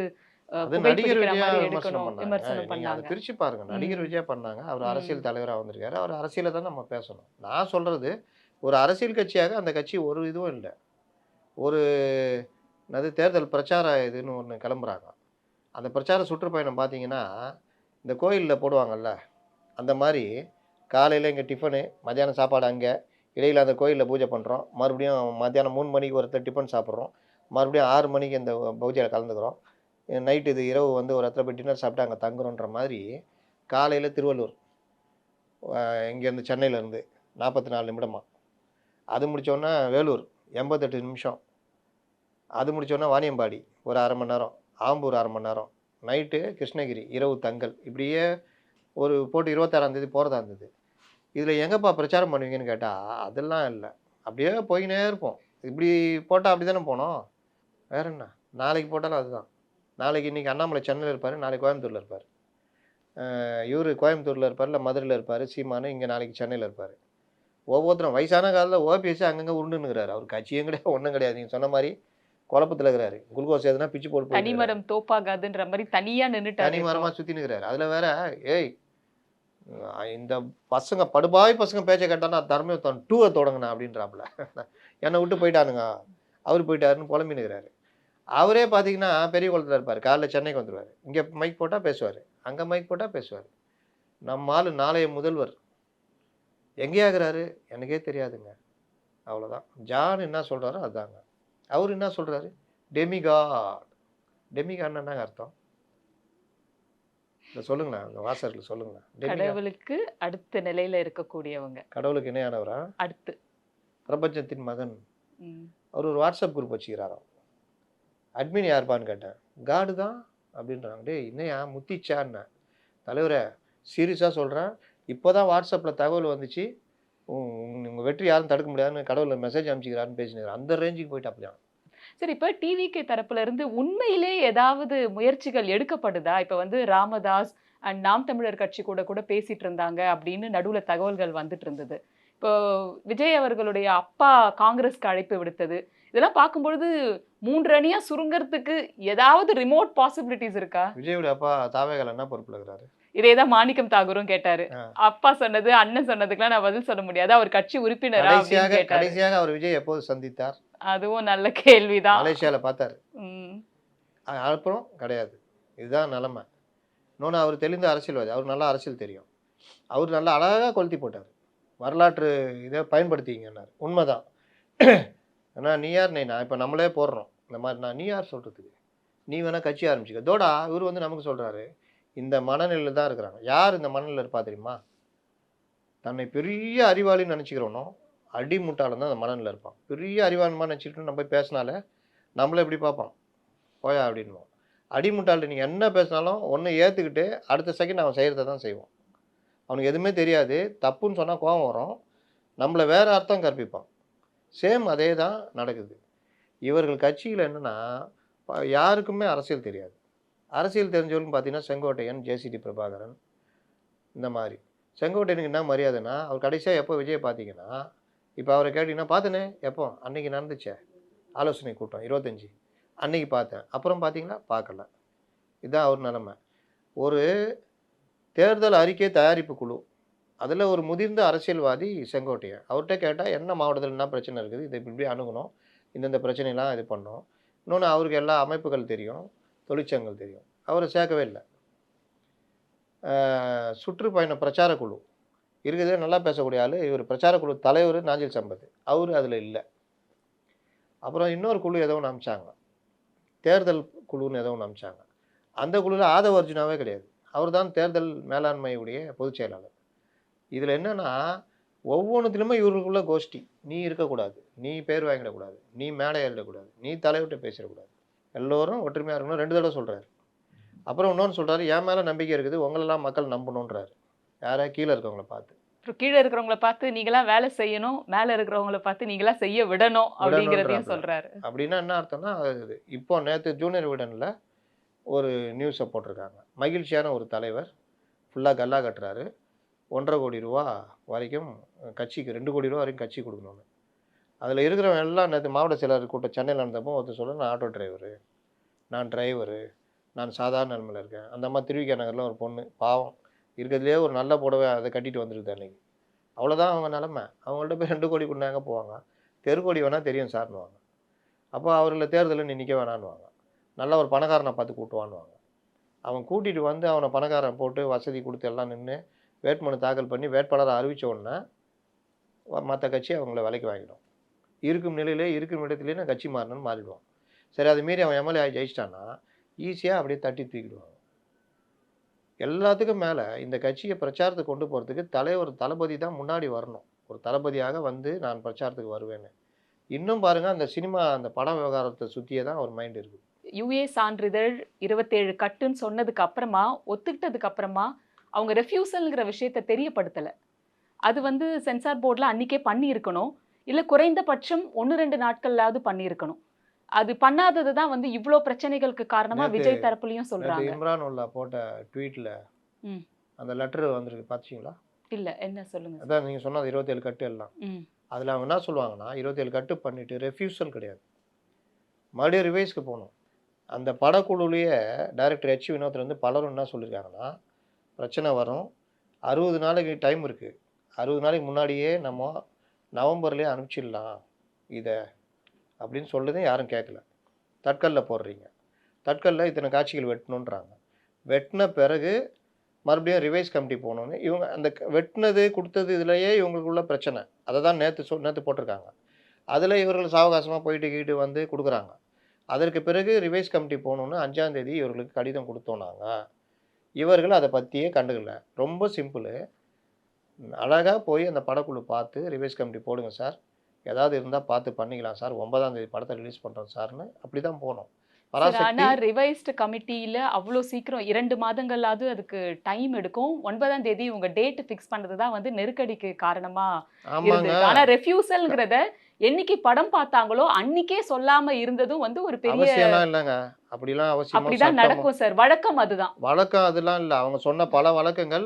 நடிகர் விஜயா விமர்சனம் பண்ணாங்க. பிரிச்சு பாருங்க. நடிகர். விஜயா பண்ணாங்க. அவர். அரசியல் தலைவராக வந்திருக்காரு. அவர் அரசியலை தான் நம்ம பேசணும். நான் சொல்றது ஒரு அரசியல் கட்சியாக அந்த கட்சி ஒரு இதுவும் இல்லை. ஒரு அது தேர்தல் பிரச்சார இதுன்னு ஒன்று கிளம்புறாங்க. அந்த பிரச்சார சுற்றுப்பயணம் பார்த்தீங்கன்னா இந்த கோயிலில் போடுவாங்கல்ல அந்த மாதிரி காலையில் இங்கே டிஃபனு மத்தியானம் சாப்பாடு அங்கே இடையில் அந்த கோயிலில் பூஜை பண்ணுறோம் மறுபடியும் மத்தியானம் மூணு மணிக்கு ஒருத்தர் டிஃபன் சாப்பிட்றோம். மறுபடியும் ஆறு மணிக்கு இந்த பூஜையில் கலந்துக்கிறோம். நைட்டு இது இரவு வந்து ஒரு இடத்துல போய் டின்னர் சாப்பிட்டு அங்கே தங்குறோன்ற மாதிரி காலையில் திருவள்ளூர். இங்கேருந்து சென்னையிலேருந்து நாற்பத்தி நாலு நிமிடமா. அது முடித்தோன்னா வேலூர் எண்பத்தெட்டு நிமிஷம். அது முடித்தோன்னா வாணியம்பாடி ஒரு அரை மணி நேரம். ஆம்பூர் அரை மணி நேரம். நைட்டு கிருஷ்ணகிரி இரவு தங்கல். இப்படியே ஒரு போட்டு இருபத்தாறாந்தேதி போகிறதா இருந்தது. இதில் எங்கேப்பா பிரச்சாரம் பண்ணுவீங்கன்னு கேட்டால் அதெல்லாம் இல்லை. அப்படியே போய்கினே இருப்போம். இப்படி போட்டால் அப்படி தானே போனோம். வேற என்ன? நாளைக்கு போட்டாலும் அதுதான். நாளைக்கு இன்றைக்கி அண்ணாமலை சென்னையில் இருப்பார் நாளைக்கு கோயம்புத்தூரில் இருப்பார். இவர் கோயம்புத்தூரில் இருப்பார் இல்லை மதுரையில் இருப்பார் சீமானு இங்கே நாளைக்கு சென்னையில் இருப்பார். ஒவ்வொருத்தரும் வயசான காலத்தில் ஓபிஎஸ் அங்கங்கே உருண்டுன்னுக்கிறாரு. அவர் கட்சியும் கிடையாது ஒன்றும் கிடையாது. நீங்கள் சொன்ன மாதிரி குழப்பத்தில் இருக்கிறாரு. குளுக்கோஸ் எதுனா பிச்சு போட்டு தனிமரம் தோப்பாகாதுன்ற மாதிரி தனியா நின்னுட்டாரு. தனி மரமாக சுற்றி நிற்கிறாரு அதில் வேற ஏய் இந்த பசங்க படுபாய் பசங்க பேச்சை கேட்டால் நான் தர்மயுத்தம் டூவை தொடங்கினேன் அப்படின்றாப்புல. என்னை விட்டு போயிட்டானுங்க. அவர் போயிட்டாருன்னு புலம்பி நிற்கிறாரு அவரே பார்த்தீங்கன்னா பெரிய குளத்தில் இருப்பார். காலைல சென்னைக்கு வந்துடுவார் இங்கே மைக் போட்டால் பேசுவார். அங்கே மைக் போட்டால் பேசுவார். நம்ம ஆளு நாளைய முதல்வர். எங்கேயாகிறாரு எனக்கே தெரியாதுங்க. அவ்வளோதான் ஜான் என்ன சொல்கிறாரோ அதுதாங்க அவர் என்ன சொல்கிறாரு டெமிகாட் டெமிகாட்னா என்னங்க அர்த்தம். இல்லை சொல்லுங்களேன். உங்கள் வாசகர்கள் சொல்லுங்களேன். டெமிகாட் கடவுளுக்கு அடுத்த நிலையில இருக்கக்கூடியவங்க. கடவுளுக்கு இணையானவரா? அடுத்து. பிரபஞ்சத்தின் மகன். அவர் ஒரு வாட்ஸ்அப் குரூப் வச்சுக்கிறாராம். அட்மின் யார்பான்னு கேட்டேன். காடு தான்? அப்படின்றாங்க. டேய் என்னையா முத்திச்சான்னு. தலைவரை சீரியஸாக சொல்கிறேன் இப்போ தான் வாட்ஸ்அப்பில் தகவல் வந்துச்சு. உங்கள் வெற்றி யாரும் தடுக்க முடியாதுன்னு கடவுளில் மெசேஜ் அனுப்பிச்சிக்கிறாருன்னு பேசினார். அந்த ரேஞ்சுக்கு போயிட்டு அப்படியா சரி இப்போ டிவிகே தரப்புல இருந்து உண்மையிலே ஏதாவது முயற்சிகள் எடுக்கப்படுதா? இப்போ வந்து ராமதாஸ் அண்ட் நாம் தமிழர் கட்சி கூட கூட பேசிட்டு இருந்தாங்க அப்படின்னு நடுவில் தகவல்கள் வந்துட்டு இருந்தது. இப்போ விஜய் அவர்களுடைய அப்பா காங்கிரஸ்க்கு அழைப்பு விடுத்தது. இதெல்லாம் பார்க்கும்பொழுது மூன்று அணியா சுருங்கறதுக்கு ஏதாவது ரிமோட் பாசிபிலிட்டிஸ் இருக்கா? விஜயோட அப்பா தாவேகால் என்ன பொறுப்பில் இருக்கிறாரு இதேதான் மாணிக்கம் தாகூரும் கேட்டாரு. அப்பா சொன்னது அண்ணன் சொன்னதுக்கெல்லாம் நான் பதில் சொல்ல முடியாது. அவர் கட்சி உறுப்பினரா கடைசியாக அவர் விஜய் எப்போது சந்தித்தார்? அதுவும் நல்ல கேள்விதான். மலேசியாவில் பார்த்தாரு. அப்புறம் கிடையாது. இதுதான் நிலமை. இன்னொன்று அவர் தெளிந்த அரசியல்வாதி. அவர் நல்லா அரசியல் தெரியும். அவர் நல்லா அழகாக கொளுத்தி போட்டார். வரலாற்று இதை பயன்படுத்திங்கன்னார் உண்மைதான். ஆனால் நீ யார் நீ? நான் இப்போ நம்மளே போடுறோம். இந்த மாதிரி நான் நீ யார் சொல்கிறதுக்கு நீ வேணால் கட்சி ஆரம்பிச்சுக்க. தோடா இவர் வந்து நமக்கு சொல்கிறாரு இந்த மனநிலையில் தான் இருக்கிறாங்க. யார் இந்த மனநிலையில் இருப்பா தெரியுமா? தன்னை பெரிய அறிவாளின்னு நினச்சிக்கிறோனோ அடிமுட்டாளன் தான் அந்த மனநிலை இருப்பான். பெரிய அறிவாளமாக நினச்சிக்கிட்டு நம்ம போய் பேசினாலே நம்மளை எப்படி பார்ப்பான்? போயா அப்படின்வோம் அடிமுட்டாள் நீங்கள் என்ன பேசினாலும் ஒன்று ஏற்றுக்கிட்டு அடுத்த செகண்ட் அவன் செய்கிறத தான் செய்வான். அவனுக்கு எதுவுமே தெரியாது. தப்புன்னு சொன்னால் கோபம் வரும். நம்மளை வேறு அர்த்தம் கற்பிப்பான். சேம் அதே தான் நடக்குது. இவர்கள் கட்சியில் என்னென்னா யாருக்குமே அரசியல் தெரியாது. அரசியல் தெரிஞ்சவர்களும் பார்த்தீங்கன்னா செங்கோட்டையன் ஜேசிடி பிரபாகரன் இந்த மாதிரி. செங்கோட்டையனுக்கு என்ன மரியாதைன்னா அவர் கடைசியாக எப்போ விஜய் பார்த்தீங்கன்னா இப்போ அவரை கேட்டிங்கன்னா பார்த்தனே எப்போ? அன்னைக்கு நடந்துச்சே? ஆலோசனை கூட்டம் இருபத்தஞ்சி. அன்னைக்கு பார்த்தேன். அப்புறம் பார்த்தீங்களா பார்க்கல. இதுதான் அவர் நிலமை. ஒரு தேர்தல் அறிக்கை தயாரிப்பு குழு அதில் ஒரு முதிர்ந்த அரசியல்வாதி செங்கோட்டையன். அவர்கிட்ட கேட்டால் என்ன மாவட்டத்தில் என்ன பிரச்சனை இருக்குது. இதை இப்படி அணுகணும். இந்தந்த பிரச்சனைலாம் இது பண்ணோம். இன்னொன்று அவருக்கு எல்லா அமைப்புகள் தெரியும். தொழிற்சங்கங்கள் தெரியும். அவரை சேர்க்கவே இல்லை. சுற்றுப்பயண பிரச்சார குழு. இருக்கிறதே நல்லா பேசக்கூடிய ஆள் இவர் பிரச்சார குழு தலைவர் நாஞ்சில் சம்பத். அவர் அதில் இல்லை. அப்புறம் இன்னொரு குழு ஏதோ ஒன்று அமிச்சாங்க. தேர்தல் குழுன்னு ஏதோ ஒன்று அமிச்சாங்க. அந்த குழுவில் ஆதவ அர்ஜுனாவே கிடையாது. அவர் தான் தேர்தல் மேலாண்மையுடைய பொதுச் செயலாளர். இதில் என்னன்னா ஒவ்வொன்றுத்திலுமே இவர்களுக்குள்ள கோஷ்டி. நீ இருக்கக்கூடாது. நீ பேர் வாங்கிடக்கூடாது. நீ மேடை ஏறிடக்கூடாது நீ தலைவிட்ட பேசிடக்கூடாது. எல்லோரும் ஒற்றுமையாக இருக்கணும். ரெண்டு தடவை சொல்கிறாரு அப்புறம் இன்னொன்று சொல்கிறாரு என் மேலே நம்பிக்கை இருக்குது. உங்களெல்லாம் மக்கள் நம்பணுன்றாரு யாரா கீழே இருக்கவங்கள பார்த்து. அப்புறம் கீழே இருக்கிறவங்கள பார்த்து நீங்களா வேலை செய்யணும். மேல இருக்கிறவங்கள பார்த்து நீங்களா செய்ய விடணும். அப்படிங்கிறதையும். சொல்றாரு. அப்படின்னா என்ன அர்த்தம்னா இப்போ நேற்று ஜூனியர் விடனில் ஒரு நியூஸை போட்டிருக்காங்க. மகிழ்ச்சியான ஒரு தலைவர். ஃபுல்லாக கல்லா கட்டுறாரு. ஒன்றரை கோடி ரூபா வரைக்கும் கட்சிக்கு ரெண்டு கோடி ரூபா வரைக்கும் கட்சி கொடுக்கணும்னு. அதில் இருக்கிறவங்க எல்லாம் நேற்று மாவட்ட செயலாளர் கூட்டம் சென்னையில் நடந்தப்போ ஒருத்தர் சொல்ல நான் ஆட்டோ டிரைவரு நான் டிரைவரு நான் சாதாரண நிலமையில் இருக்கேன். அந்த மாதிரி திருவிக்கா நகரில் ஒரு பொண்ணு பாவம். இருக்கிறதுலே ஒரு நல்ல புடவை அதை கட்டிட்டு வந்துருக்குது அன்னைக்கு. அவ்வளோதான் அவங்க நிலமை. அவங்கள்ட்ட போய் ரெண்டு கோடி கொண்டாங்க போவாங்க? தெருக்கோடி வேணால் தெரியும் சார்னுவாங்க அப்போ அவர்களை தேர்தலில் நீ நிற்க வேணான்னுவாங்க. நல்ல ஒரு பணக்காரனை பார்த்து கூட்டுவான்னுவாங்க. அவன் கூட்டிகிட்டு வந்து அவனை பணக்காரன் போட்டு வசதி கொடுத்து எல்லாம் நின்று வேட்புமனு தாக்கல் பண்ணி வேட்பாளரை அறிவித்த உடனே மற்ற கட்சி அவங்கள விலைக்கு வாங்கிடும். இருக்கும் நிலையிலே இருக்கும் இடத்துலேயே நான் கட்சி மாறணும்னு மாறிடுவான் சரி அது மீறி அவன் எம்எல்ஏ ஆகி ஜெயிச்சிட்டான்னா ஈஸியாக அப்படியே தட்டி தூக்கிடுவாங்க. எல்லாத்துக்கும் மேலே இந்த கட்சியை பிரச்சாரத்துக்கு கொண்டு போகிறதுக்கு தலைவர் தளபதி தான் முன்னாடி வரணும். ஒரு தளபதியாக வந்து நான் பிரச்சாரத்துக்கு வருவேன்னு. இன்னும் பாருங்கள் அந்த சினிமா அந்த பட விவகாரத்தை சுற்றியே தான் ஒரு மைண்ட் இருக்குது. யுஏ சான்றிதழ் இருபத்தேழு கட்டுன்னு சொன்னதுக்கு அப்புறமா ஒத்துக்கிட்டதுக்கு அப்புறமா அவங்க ரெஃப்யூசல்ங்கிற விஷயத்த தெரியப்படுத்தல. அது வந்து சென்சார் போர்டில் அன்னைக்கே பண்ணியிருக்கணும். இல்ல குறைந்தபட்சம் ஒன்று ரெண்டு நாட்கள்லாவது பண்ணியிருக்கணும். அது பண்ணாதது தான் வந்து இவ்வளோ பிரச்சனைகளுக்கு காரணமா நேத்து- விஜய் தரப்புலையும் நேத்து சொல்றாங்க. இம்ரான் உல்லா போட்ட ட்வீட்டில். அந்த லெட்டர் வந்திருக்கு. பார்த்தீங்களா இல்ல என்ன சொல்லுங்க சார். அதான் நீங்கள் சொன்னது இருபத்தேழு கட்டு எல்லாம். அதில் அவங்க என்ன சொல்லுவாங்கன்னா இருபத்தேழு கட்டு பண்ணிவிட்டு ரெஃப்யூசல் கிடையாது. மறுபடியும் ரிவைஸ்க்கு போகணும். அந்த படக்குழுலேயே டைரக்டர் ஹெச் வினோத் வந்து பலரும் என்ன சொல்லியிருக்காங்கன்னா பிரச்சனை வரும். அறுபது நாளைக்கு டைம் இருக்குது அறுபது நாளைக்கு முன்னாடியே நம்ம நவம்பர்லேயே அனுப்பிச்சிடலாம் இதை அப்படின்னு சொல்லுறது யாரும் கேட்கல தட்கல்ல போடுறீங்க. தட்கல்ல இத்தனை காட்சிகள் வெட்டணுன்றாங்க வெட்டின பிறகு மறுபடியும் ரிவைஸ் கமிட்டி போகணுன்னு இவங்க அந்த வெட்டினது கொடுத்தது இதுலயே இவங்களுக்குள்ள பிரச்சனை. அதை தான் நேற்று சொ நேற்று போட்டிருக்காங்க. அதில் இவர்கள் சாவகாசமாக போயிட்டு கீட்டு வந்து கொடுக்குறாங்க. அதற்கு பிறகு ரிவைஸ் கமிட்டி போகணுன்னு அஞ்சாந்தேதி இவர்களுக்கு கடிதம் கொடுத்தோம் நாங்கள் இவர்கள் அதை பற்றியே கண்டுக்கல. ரொம்ப சிம்பிளு அழகாக போய் அந்த படக்குழு பார்த்து ரிவைஸ் கமிட்டி போடுங்க சார். ஏதாவது இருந்தால் பார்த்து பண்ணிக்கலாம் சார். ஒன்பதாம் தேதி படத்தை ரிலீஸ் பண்ணுறோம் சார்னு. அப்படி தான் போனோம் ஆனா ரிவைஸ்டு கமிட்டியில அவ்வளோ சீக்கிரம் இரண்டு மாதங்களாவது அதுக்கு டைம் எடுக்கும். ஒன்பதாம் தேதி உங்க டேட் ஃபிக்ஸ் பண்றது தான் வந்து நெருக்கடிக்கு காரணமா ஆமாங்க. இருந்தது. ஆனா ரெஃப்யூசல்ங்கிறத என்னைக்கு படம் பார்த்தாங்களோ அன்னைக்கே சொல்லாம இருந்ததும் வந்து ஒரு பெரிய அவசியம்லாம் இல்லைங்க. அப்படிலாம் அவசியமா அப்படிதான் நடக்கும் சார். வழக்கம் அதுதான். வழக்கம் அதெல்லாம் இல்லை. அவங்க சொன்ன பல வழக்கங்கள்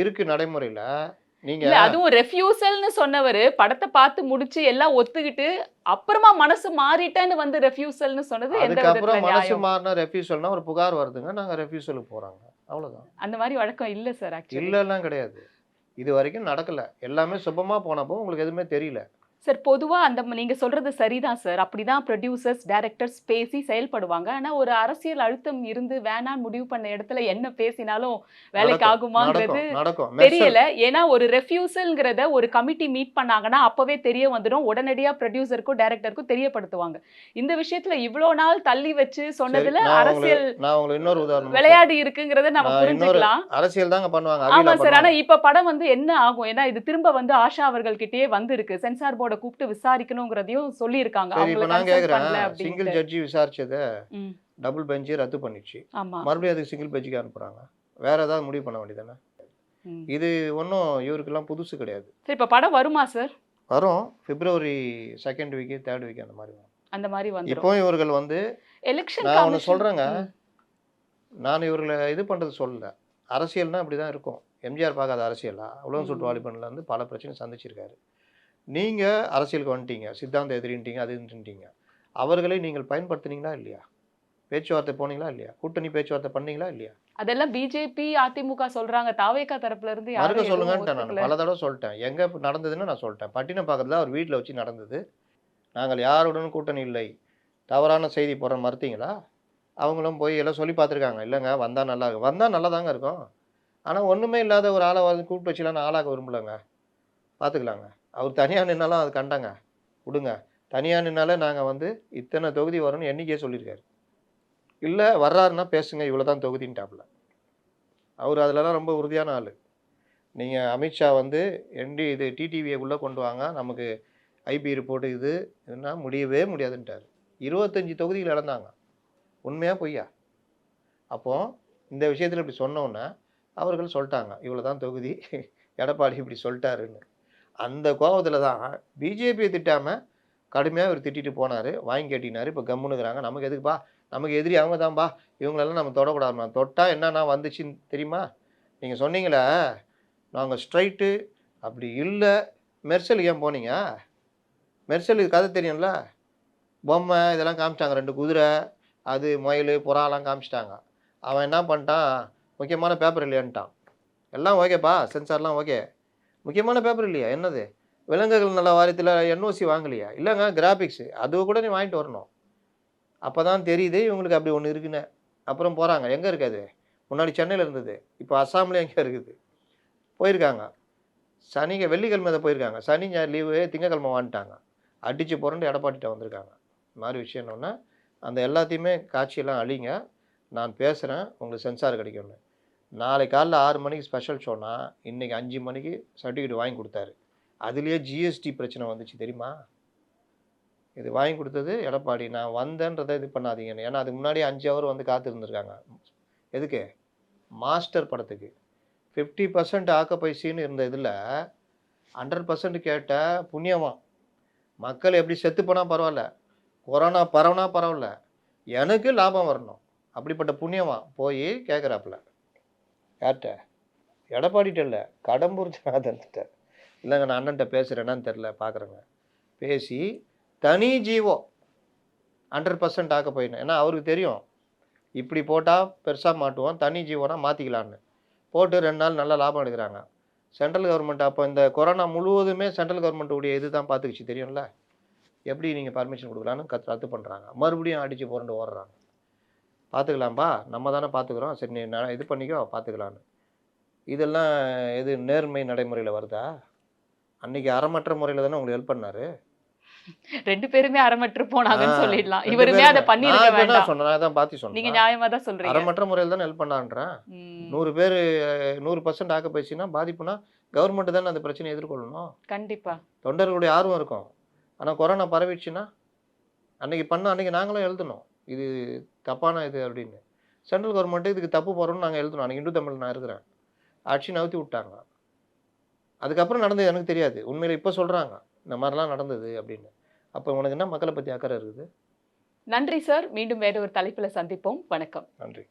இருக்கு நடைமுறையில். நீங்க அதுவும் ரெஃப்யூசல்னு சொன்னவரு படத்தை பார்த்து முடிச்சு எல்லாம் ஒத்துக்கிட்டு அப்புறமா மனசு மாறிட்டேன்னு வந்து ரெஃப்யூசல்னு சொன்னது அதுக்கப்புறம் மனசு மாறின ரெஃப்யூசல்னா ஒரு புகார் வருதுங்க. நாங்க ரெஃப்யூசலுக்கு போறாங்க. அவ்வளவுதான். அந்த மாதிரி வழக்கம் இல்ல சார் ஆக்சுவலி இல்லைலாம் கிடையாது. இது வரைக்கும் நடக்கல. எல்லாமே சுபமா போனப்போ உங்களுக்கு எதுவுமே தெரியல. சார் பொதுவா அந்த ம- நீங்க சொல்றது சரிதான் சார் அப்படிதான் ப்ரொடியூசர்ஸ் டைரக்டர்ஸ் பேசி செயல்படுவாங்க. ஆனா ஒரு அரசியல் அழுத்தம் இருந்து வேணான்னு முடிவு பண்ண இடத்துல என்ன பேசினாலும் வேலைக்கு ஆகுமாங்கிறது தெரியல. ஏன்னா ஒரு ரெஃப்யூசல்ங்கிறத ஒரு கமிட்டி மீட் பண்ணாங்கன்னா அப்பவே தெரிய வந்துடும். உடனடியா ப்ரொடியூசருக்கும் டைரக்டருக்கும் தெரியப்படுத்துவாங்க. இந்த விஷயத்துல இவ்வளோ நாள் தள்ளி வச்சு சொன்னதுல அரசியல் இன்னொரு உதாரணம் விளையாடு இருக்குங்கிறத நம்ம புரிஞ்சுக்கலாம். அரசியல் தாங்க பண்ணுவாங்க ஆமா அவிலா சார் ஆனா பண்ணுவாங்க. இப்ப படம் வந்து என்ன ஆகும்? ஏன்னா இது திரும்ப வந்து ஆஷா அவர்கள் கிட்டயே வந்திருக்கு. சென்சார் போர்டை கூப்பிட்டு விசாரிக்கணுங்கிறதையும் சொல்லியிருக்காங்க. இப்போ நான் கேட்குறேன். சிங்கிள் ஜட்ஜி விசாரிச்சதை டபுள் பெஞ்சு ரத்து பண்ணிடுச்சு. ஆமா. மறுபடியும் அதுக்கு சிங்கிள் பெஞ்சுக்கு அனுப்புறாங்க. வேற ஏதாவது முடிவு பண்ண வேண்டியதானே. இது ஒன்றும் இவருக்கெல்லாம் புதுசு கிடையாது. சரி இப்ப படம் வருமா சார் வரும். February second week third week அந்த மாதிரி வரும். அந்த மாதிரி வந்துரும். இப்போ இவர்கள் வந்து எலெக்ஷன் நான் ஒன்று சொல்கிறேங்க நான் இவர்களை இது பண்ணுறது சொல்லல. அரசியல்னா இப்படி தான் இருக்கும். எம்ஜிஆர் பார்க்காத அரசியலா? உலகம் சுட்டு ம். வாலிபன்ல இருந்து பல பிரச்சனை சந்திச்சிருக்காரு. நீங்கள் அரசியலுக்கு வந்துட்டீங்க சித்தாந்த எதிரின்ட்டீங்க அது இதுன்ட்டீங்க. அவர்களை நீங்கள் பயன்படுத்துனீங்களா இல்லையா? பேச்சுவார்த்தை போனீங்களா இல்லையா? கூட்டணி பேச்சுவார்த்தை பண்ணீங்களா இல்லையா? அதெல்லாம் பிஜேபி அதிமுக சொல்றாங்க. தாவேகா தரப்புல இருந்து எதுவும் சொல்லுங்கன்ட்டேன் நான். பல தடவை சொல்லிட்டேன். எங்கே நடந்ததுன்னு நான் சொல்லிட்டேன். பட்டினப்பாக்கத்தில் அவர் வீட்டில் வச்சு நடந்தது. நாங்கள் யாருடனும் கூட்டணி இல்லை. தவறான செய்தி போடுற மறுத்தீங்களா? அவங்களும் போய் எல்லாம் சொல்லி பார்த்துருக்காங்க. இல்லைங்க வந்தால் நல்லா இருக்கும். வந்தால் நல்லா தாங்க இருக்கும். ஆனால் ஒன்றுமே இல்லாத ஒரு ஆளை வந்து கூப்பிட்டு வச்சுலாம் ஆளாக்க விரும்பலங்க. பார்த்துக்கலாங்க. அவர் தனியாக நின்னாலும் அது கண்டாங்க. விடுங்க. தனியாக நின்னாலே நாங்கள் வந்து இத்தனை தொகுதி வரும்னு எண்ணிக்கையே சொல்லியிருக்காரு. இல்லை வர்றாருன்னா பேசுங்க இவ்வளோ தான் தொகுதின்ட்டாப்புல. அவர் அதிலலாம் ரொம்ப உறுதியான ஆள். நீங்கள் அமித்ஷா வந்து என்டி இது டிடிவியை உள்ளே கொண்டு வாங்க. நமக்கு ஐபி ரிப்போர்ட் இது இதுனா முடியவே முடியாதுன்ட்டார். இருபத்தஞ்சி தொகுதிகள் இழந்தாங்க. உண்மையாக பொய்யா? அப்போது இந்த விஷயத்தில் இப்படி சொன்னோன்னே அவர்கள் சொல்லிட்டாங்க இவ்வளோ தான் தொகுதி. எடப்பாடி இப்படி சொல்லிட்டாருன்னு. அந்த கோபத்தில் தான் பிஜேபியை திட்டாமல் கடுமையாக இவர் திட்டிட்டு போனார். வாங்கி கேட்டினார். இப்போ கம்முனுக்குறாங்க நமக்கு எதுக்குப்பா? நமக்கு எதிரி அவங்க தான்ப்பா இவங்களெல்லாம் நம்ம தொடக்கூடாதுமா. தொட்டால் என்னென்னா வந்துச்சுன்னு தெரியுமா? நீங்கள் சொன்னீங்களே நாங்கள் ஸ்ட்ரைட்டு அப்படி இல்லை. மெர்சலுக்கு ஏன் போனீங்க? மெர்சல் இது கதை தெரியும்ல? பொம்மை இதெல்லாம் காமிச்சிட்டாங்க. ரெண்டு குதிரை அது முயல் புறாலாம் காமிச்சிட்டாங்க. அவன் என்ன பண்ணிட்டான்? முக்கியமான பேப்பர் இல்லையான்ட்டான். எல்லாம் ஓகேப்பா சென்சார்லாம் ஓகே முக்கியமான பேப்பர் இல்லையா? என்னது? விலங்குகள் நல்ல வாரியத்தில் என்ஓசி வாங்கலையா? இல்லைங்க கிராஃபிக்ஸு அது கூட நீ வாங்கிட்டு வரணும். அப்போ தான் தெரியுது இவங்களுக்கு அப்படி ஒன்று இருக்குன்னு. அப்புறம் போகிறாங்க எங்கே இருக்காது முன்னாடி சென்னையில் இருந்தது. இப்போ அஸ்ஸாம்லேயே எங்கே இருக்குது. போயிருக்காங்க. சனிங்க வெள்ளிக்கிழமை தான் போயிருக்காங்க. சனி ஞாயிறு லீவு திங்கக்கிழமை வாங்கிட்டாங்க. அடித்து புரண்டு எடப்பாடிட்ட வந்திருக்காங்க. இந்த மாதிரி விஷயம் என்னென்னா அந்த எல்லாத்தையுமே காட்சியெல்லாம் அழிங்க. நான் பேசுகிறேன் உங்களுக்கு சென்சார் கிடைக்கும்னு. நாளை காலைல ஆறு மணிக்கு ஸ்பெஷல் ஷோனா இன்றைக்கி அஞ்சு மணிக்கு சர்டிஃபிகேட் வாங்கி கொடுத்தாரு. அதுலேயே ஜிஎஸ்டி பிரச்சனை வந்துச்சு தெரியுமா? இது வாங்கி கொடுத்தது எடப்பாடி. நான் வந்தேன்றதை இது பண்ணாதீங்கன்னு ஏன்னா அதுக்கு முன்னாடி அஞ்சு ஹவர் வந்து காத்திருந்துருக்காங்க. எதுக்கு? மாஸ்டர் படத்துக்கு. ஃபிஃப்டி பர்சன்ட் ஆக்கப்பைசின்னு இருந்த இதில் ஹண்ட்ரட் பர்சன்ட் கேட்ட புண்ணியமா? மக்கள் எப்படி செத்து போனால் பரவாயில்ல. கொரோனா பரவனா பரவாயில்ல. எனக்கு லாபம் வரணும். அப்படிப்பட்ட புண்ணியமா? போய் கேட்குறாப்புல யார்கிட்ட? எடப்பாடிட்ட இல்லை கடம்பூர் ஜனார்தன்கிட்ட இல்லைங்க நான் அண்ணன்ட்ட பேசுகிறேன்னான்னு தெரில பார்க்குறேங்க பேசி தனி ஜீவோ ஹண்ட்ரட் பர்சன்ட் ஆக்க போயிடணும். ஏன்னா அவருக்கு தெரியும். இப்படி போட்டால் பெருசாக மாட்டுவோம். தனி ஜீவோனா மாற்றிக்கலான்னு போட்டு ரெண்டு நாள் நல்லா லாபம் எடுக்கிறாங்க. சென்ட்ரல் கவர்மெண்ட் அப்போ இந்த கொரோனா முழுவதுமே சென்ட்ரல் கவர்மெண்ட்டுடைய இது தான் பார்த்துக்கிச்சு. தெரியும்ல? எப்படி நீங்கள் பர்மிஷன் கொடுக்கலான்னு கத் ரத்து பண்ணுறாங்க மறுபடியும் அடித்து புரண்டு ஓடுறாங்க. பார்த்துக்கலாம்பா. நம்ம தானே பார்த்துக்குறோம். சரி நீ ந- இது பண்ணிக்கோ பார்த்துக்கலான்னு. இதெல்லாம் எது நேர்மை நடைமுறையில் வருதா? அன்னைக்கு அறமற்ற முறையில் தானே உங்களுக்கு ஹெல்ப் பண்ணாரு? ரெண்டு பேருமே அறமற்று போனாங்கன்னு சொல்லிடலாம். இவருமே. அதை பண்ணிருக்க நான் வேண்டாம். சொன்னேன் நான் தான் பார்த்து நீங்க சொன்னேன் நியாயமா தான் சொல்றீங்க. அறமற்ற முறையில் தானே ஹெல்ப் பண்ணான்றேன் நூறு பேர் நூறு பர்சன்ட் ஆக்க போயிடுச்சுன்னா பாதிப்புனா கவர்மெண்ட் தானே அந்த பிரச்சனையை எதிர்கொள்ளணும். கண்டிப்பா. தொண்டர்களுடைய ஆர்வம் இருக்கும். ஆனால் கொரோனா பரவிடுச்சுன்னா அன்னைக்கு பண்ண அன்னைக்கு நாங்களும் எழுதணும். இது தப்பான இது அப்படின்னு. சென்ட்ரல் கவர்மெண்ட்டு இதுக்கு தப்பு போகிறோம்னு நாங்கள் எழுதணும். அன்றைக்கி இந்து தமிழ் நான் இருக்கிறேன். ஆட்சி நவுத்தி விட்டாங்க. அதுக்கப்புறம் நடந்தது எனக்கு தெரியாது. உண்மையில் இப்போ சொல்கிறாங்க இந்த மாதிரிலாம் நடந்தது அப்படின்னு. அப்போ உனக்கு என்ன மக்களை பற்றி அக்கறை இருக்குது? நன்றி சார் மீண்டும் வேற ஒரு தலைப்புல சந்திப்போம். வணக்கம். நன்றி.